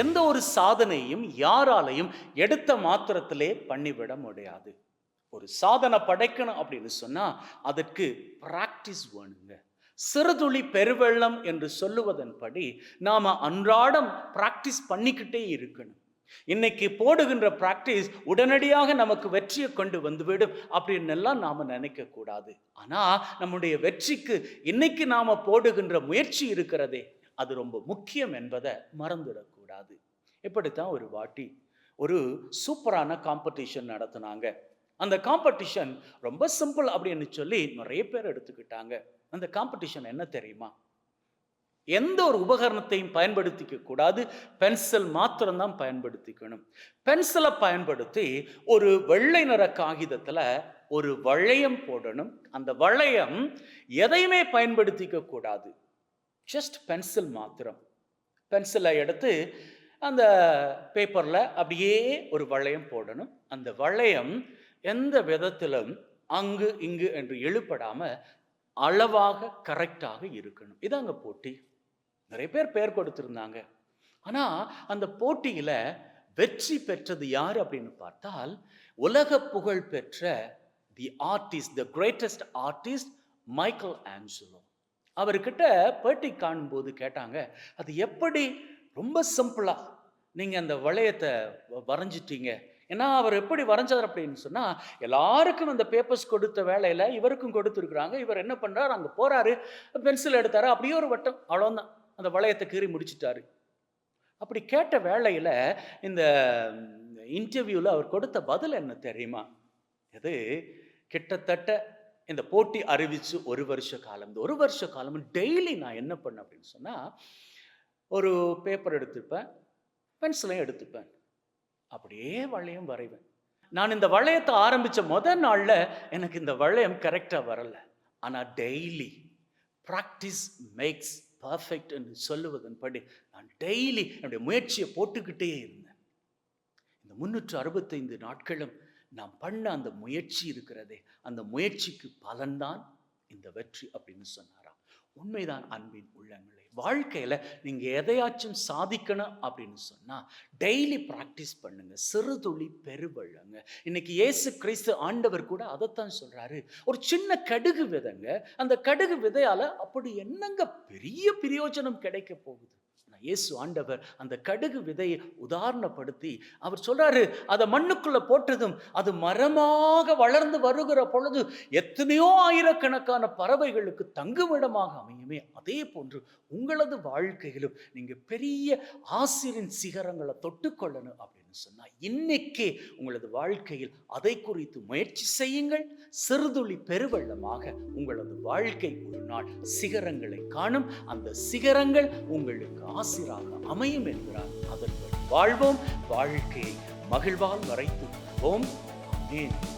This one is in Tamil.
எந்த ஒரு சாதனையும் யாராலையும் எடுத்த மாத்திரத்திலே பண்ணிவிட முடியாது. ஒரு சாதனை படைக்கணும் அப்படின்னு சொன்னால் அதற்கு பிராக்டிஸ் வேணுங்க. சிறுதுளி பெருவெள்ளம் என்று சொல்லுவதன்படி நாம் அன்றாடம் ப்ராக்டிஸ் பண்ணிக்கிட்டே இருக்கணும். இன்னைக்கு போடுகின்ற பிராக்டிஸ் உடனடியாக நமக்கு வெற்றியை கொண்டு வந்துவிடும் அப்படின்னு எல்லாம் நாம் நினைக்கக்கூடாது. ஆனால் நம்முடைய வெற்றிக்கு இன்னைக்கு நாம் போடுகின்ற முயற்சி இருக்கிறதே அது ரொம்ப முக்கியம் என்பதை மறந்துடக்கூடாது. இப்படித்தான் ஒரு வாட்டி ஒரு சூப்பரான காம்படிஷன் நடத்துனாங்க. அந்த காம்படிஷன் ரொம்ப சிம்பிள் அப்படின்னு சொல்லி நிறைய பேர் எடுத்துக்கிட்டாங்க. அந்த காம்படிஷன் என்ன தெரியுமா? எந்த ஒரு உபகரணத்தையும் பயன்படுத்திக்க கூடாது. பென்சில் மாத்திரம்தான் பயன்படுத்திக்கணும். பென்சிலை பயன்படுத்தி ஒரு வெள்ளை நிற காகிதத்தில் ஒரு வளையம் போடணும். அந்த வளையம் எதையுமே பயன்படுத்திக்க கூடாது. ஜஸ்ட் பென்சில் மாத்திரம். பென்சிலை எடுத்து அந்த பேப்பரில் அப்படியே ஒரு வளையம் போடணும். அந்த வளையம் எந்த விதத்திலும் அங்கு இங்கு என்று எழுப்படாமல் அளவாக கரெக்டாக இருக்கணும். இதாங்க போட்டி. நிறைய பேர் பெயர் கொடுத்துருந்தாங்க. ஆனால் அந்த போட்டியில் வெற்றி பெற்றது யார் அப்படின்னு பார்த்தால் உலக புகழ் பெற்ற the artist the greatest artist Michelangelo அவர்கிட்ட பேட்டி காணும்போது கேட்டாங்க அது எப்படி ரொம்ப சிம்பிளாக நீங்கள் அந்த வளையத்தை வ- வரைஞ்சிட்டீங்க. ஏன்னா அவர் எப்படி வரைஞ்சார் அப்படின்னு சொன்னால் எல்லாருக்கும் அந்த பேப்பர்ஸ் கொடுத்த வேலையில் இவருக்கும் கொடுத்துருக்குறாங்க. இவர் என்ன பண்ணுறாரு அங்கே போகிறாரு பென்சில் எடுத்தாரு. அப்படியே ஒரு வட்டம். அவ்வளோதான் அந்த வளையத்தை கீறி முடிச்சிட்டாரு. அப்படி கேட்ட வேலையில் இந்த இன்டர்வியூவில் அவர் கொடுத்த பதில் என்ன தெரியுமா? இது கிட்டத்தட்ட இந்த போட்டி அறிவித்து ஒரு வருஷ காலம். இந்த ஒரு வருஷ காலம் டெய்லி நான் என்ன பண்ணேன் அப்படின்னு சொன்னால் ஒரு பேப்பர் எடுத்துப்பேன் பென்சிலையும் எடுத்துப்பேன். அப்படியே வளையம் வரைவேன். நான் இந்த வளையத்தை ஆரம்பித்த முதல் நாளில் எனக்கு இந்த வளையம் கரெக்டாக வரலை. ஆனால் டெய்லி ப்ராக்டிஸ் மேக்ஸ் பர்ஃபெக்ட் என்று சொல்லுவதன்படி நான் டெய்லி என்னுடைய முயற்சியை போட்டுக்கிட்டே இருந்தேன். இந்த முன்னூற்று அறுபத்தைந்து நாட்களும் நாம் பண்ண அந்த முயற்சி இருக்கிறதே அந்த முயற்சிக்கு பலன்தான் இந்த வெற்றி அப்படின்னு சொன்னாராம். உண்மைதான் அன்பின் உள்ளங்களே. வாழ்க்கையில நீங்க எதையாச்சும் சாதிக்கணும் அப்படின்னு சொன்னா டெய்லி ப்ராக்டிஸ் பண்ணுங்க. சிறுதுளி பெருவள்ளங்க இன்னைக்கு இயேசு கிறிஸ்து ஆண்டவர் கூட அதைத்தான் சொல்றாரு. ஒரு சின்ன கடுகு விதைங்க. அந்த கடுகு விதையால அப்படி என்னங்க பெரிய பிரயோஜனம் கிடைக்க போகுது? ஆனால் இயேசு ஆண்டவர் அந்த கடுகு விதையை உதாரணப்படுத்தி அவர் சொல்கிறாரு அதை மண்ணுக்குள்ள போட்டதும் அது மரமாக வளர்ந்து வருகிற பொழுது எத்தனையோ ஆயிரக்கணக்கான பறவைகளுக்கு தங்குமிடமாக அமையுமே. அதே போன்று உங்களது வாழ்க்கையிலும் நீங்க பெரிய ஆசிரின் சிகரங்களை தொட்டுக்கொள்ளணும் அப்படின்னு சொன்னா இன்னைக்கே உங்களது வாழ்க்கையில் அதை குறித்து முயற்சி செய்யுங்கள். சிறுதுளி பெருவெள்ளமாக உங்களது வாழ்க்கை ஒரு நாள் சிகரங்களை காணும். அந்த சிகரங்கள் உங்களுக்கு ஆசிராக அமையும் என்கிறார் அதன்படி வாழ்வோம். வாழ்க்கையை மகிழ்வால் மறைத்து கொள்வோம். ஆமென்.